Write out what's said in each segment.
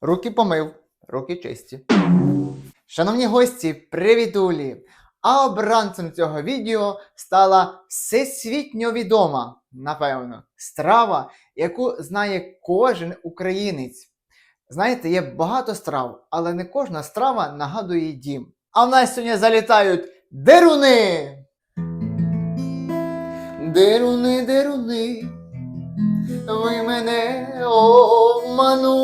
Руки помив, руки чисті. Шановні гості, привітулі! А обранцем цього відео стала всесвітньо відома, напевно, страва, яку знає кожен українець. Знаєте, є багато страв, але не кожна страва нагадує дім. А в нас сьогодні залітають деруни! Деруни, деруни, ви мене обманули,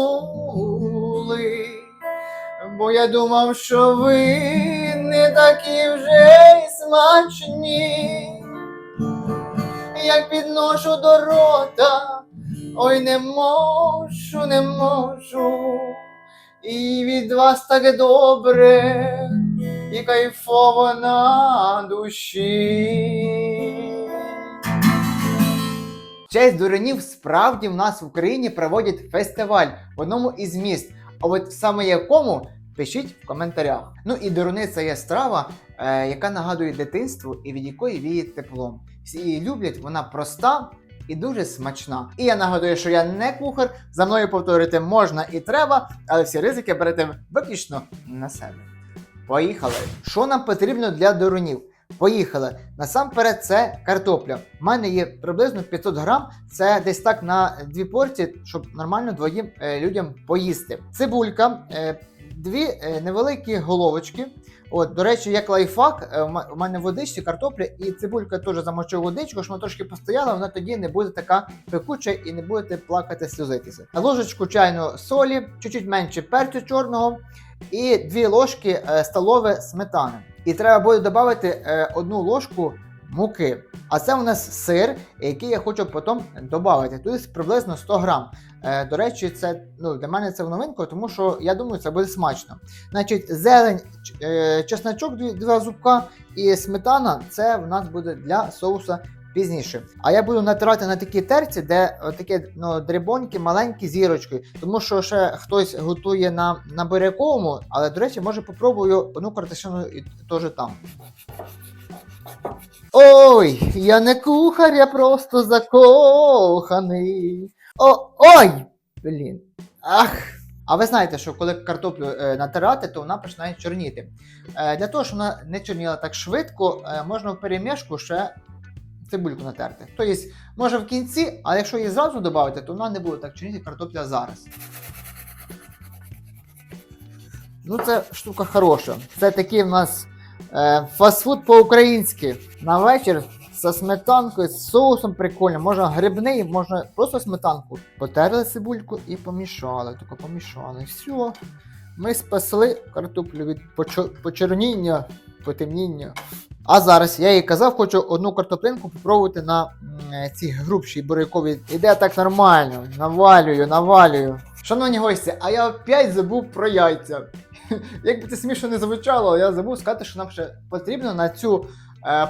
бо я думав, що ви не такі вже й смачні, як підношу до рота, ой не можу, не можу, і від вас так добре, і кайфово на душі. Честь дуренів справді в нас в Україні проводять фестиваль в одному із міст. А от саме якому пишіть в коментарях. Ну і дуруни це є страва, е, яка нагадує дитинство і від якої віє теплом. Всі її люблять, вона проста. І дуже смачна. І я нагадую, що я не кухар, за мною повторити можна і треба, але всі ризики берете виключно на себе. Поїхали! Що нам потрібно для дурунів? Поїхали. Насамперед, це картопля. У мене є приблизно 500 грам. Це десь так на дві порції, щоб нормально двоїм е, людям поїсти. Цибулька, е, дві е, невеликі головочки. От, до речі, як лайфхак, е, в у мене в водичці картопля і цибулька теж замочив водичку, щоб вона трошки постояла, вона тоді не буде така пекуча і не будете плакати сльозитися. Ложечку чайну солі, чуть-чуть менше перцю чорного і дві ложки е, столове сметани. І треба буде додати е, одну ложку муки. А це у нас сир, який я хочу потім додати. Тут приблизно 100 грам. Е, до речі, це ну, для мене це в новинку, тому що я думаю, це буде смачно. Значить, зелень, е, чесночок, два зубка і сметана це в нас буде для соуса пізніше. А я буду натирати на такі терці, де такі ну, дрібонькі, маленькі зірочки. Тому що ще хтось готує на, на буряковому, але, до речі, може попробую одну картошину і теж там. Ой, я не кухар, я просто закоханий. О, ой! Блін. Ах. А ви знаєте, що коли картоплю е, натирати, то вона починає чорніти. Е, для того, щоб вона не чорніла так швидко, е, можна в перемішку ще цибульку натерти. Тобто, може в кінці, а якщо її зразу додати, то вона не буде так чорніти картопля зараз. Ну, це штука хороша. Це такий в нас е, фастфуд по-українськи. На вечір зі сметанкою, з соусом прикольно. Можна грибний, можна просто сметанку. Потерли цибульку і помішали. Тільки помішали. Все. Ми спасли картоплю від почерніння, потемніння. А зараз я їй казав, хочу одну картоплинку попробувати на цій грубшій буряковій. Іде так нормально. Навалюю, навалюю. Шановні гості, а я опять забув про яйця. Як би це смішно не звучало, я забув сказати, що нам ще потрібно на цю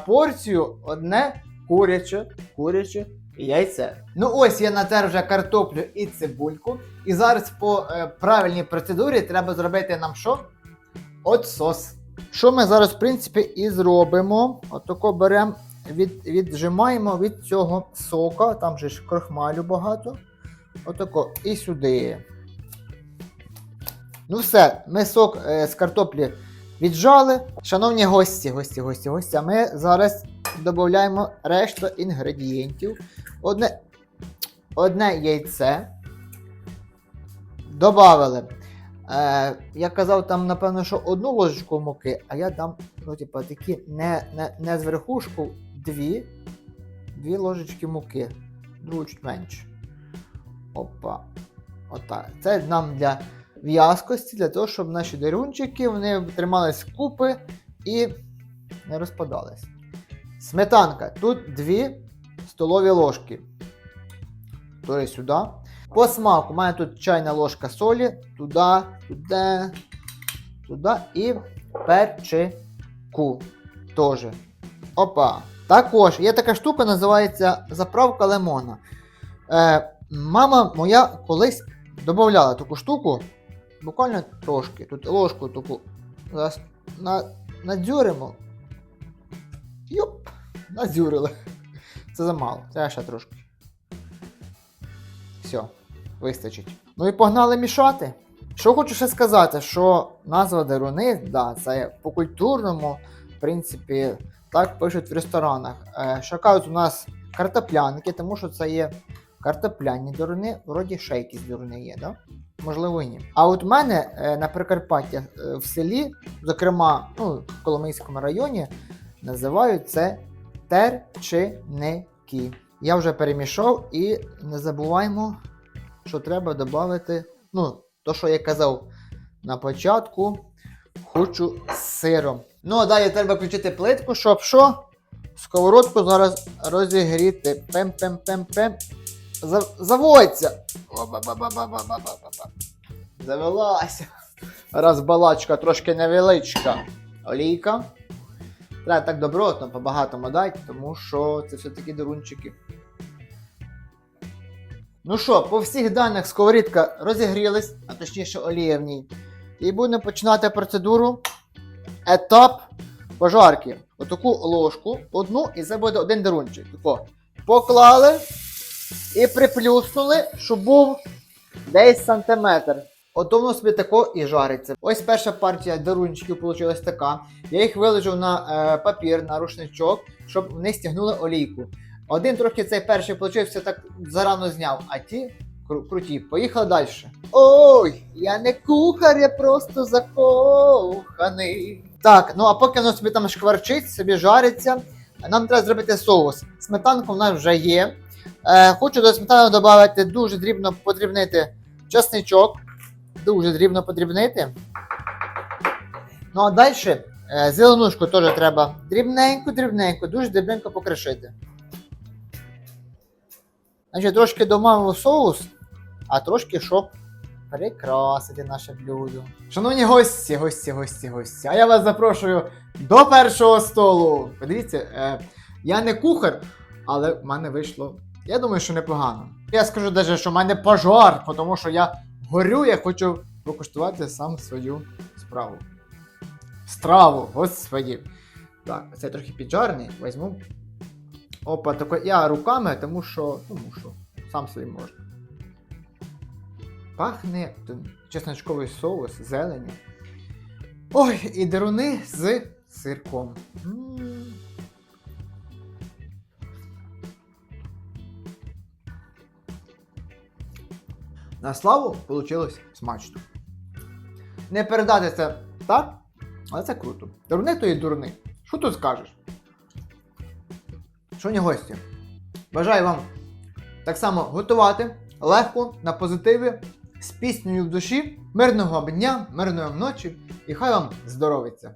порцію одне куряче, куряче яйце. Ну ось я натер вже картоплю і цибульку. І зараз по е, правильній процедурі треба зробити нам що? От сос. Що ми зараз, в принципі, і зробимо. Отако беремо, від, віджимаємо від цього сока, там же ж крохмалю багато. Отако і сюди. Ну все, ми сок е, з картоплі віджали. Шановні гості, гості, гості, гості, ми зараз додаємо решту інгредієнтів. Одне, одне яйце. Добавили. Е, я казав там, напевно, що одну ложечку муки, а я дам, ну, типа, такі не, не, не з верхушку, дві, дві ложечки муки. Другу чуть менше. Опа. Отак. Це нам для в'язкості, для того, щоб наші дерунчики вони тримались купи і не розпадались. Сметанка. Тут дві столові ложки. Тори сюди. По смаку у мене тут чайна ложка солі, туди, туди, туди і перчику. Теж. Опа. Також є така штука, називається заправка лимона. Е, мама моя колись додавала таку штуку, буквально трошки. Тут ложку таку зараз на, надзюримо. Йоп, надзюрили. Це замало, треба ще трошки. Все, вистачить. Ну і погнали мішати. Що хочу ще сказати, що назва деруни, да, це по-культурному, в принципі, так пишуть в ресторанах. Е, що кажуть, у нас картоплянки, тому що це є картопляні деруни, вроді ще якісь деруни є, да? Можливо, ні. А от в мене е, на Прикарпаття е, в селі, зокрема, ну, в Коломийському районі, називають це терчиники. Я вже перемішав і не забуваємо, що треба додати, ну, то, що я казав на початку, хочу сиром. Ну, а далі треба включити плитку, щоб що? Сковородку зараз розігріти. Пем-пем-пем-пем. За- Заводься! Завелася. Раз балачка трошки невеличка. Олійка. Треба так добротно, по-багатому дати, тому що це все-таки дурунчики. Ну що, по всіх даних сковорідка розігрілась, а точніше олія в ній. І будемо починати процедуру. Етап пожарки. Отаку ложку, одну, і це буде один дерунчик. Тако. Поклали і приплюснули, щоб був десь сантиметр. Ото воно собі тако і жариться. Ось перша партія дерунчиків вийшла така. Я їх виложив на е, папір, на рушничок, щоб вони стягнули олійку. Один трохи цей перший получився так зарано зняв, а ті кру- круті. Поїхали далі. Ой, я не кухар, я просто закоханий. Так, ну а поки воно собі там шкварчить, собі жариться, нам треба зробити соус. Сметанка в нас вже є. Е, хочу до сметани додати дуже дрібно подрібнити чесничок. Дуже дрібно подрібнити. Ну а далі е, зеленушку теж треба дрібненько-дрібненько, дуже дрібненько покришити. Значить, трошки домамив соус, а трошки, щоб прикрасити наше блюдо. Шановні гості, гості, гості, гості. А я вас запрошую до першого столу. Подивіться, е, я не кухар, але в мене вийшло. Я думаю, що непогано. Я скажу навіть, що в мене пожар, тому що я горю, я хочу покуштувати сам свою справу. Страву, господі. Так, це трохи піджарний, візьму. Опа, тако я руками, тому що. Тому що сам собі можна. Пахне чесночковий соус, зелені. Ой, і деруни з сирком. М. На славу вийшло смачно. Не передати це так, але це круто. Дурни то і дурни. Що тут скажеш? Шановні гості, бажаю вам так само готувати легко, на позитиві, з піснею в душі, мирного дня, мирної ночі і хай вам здоровиться!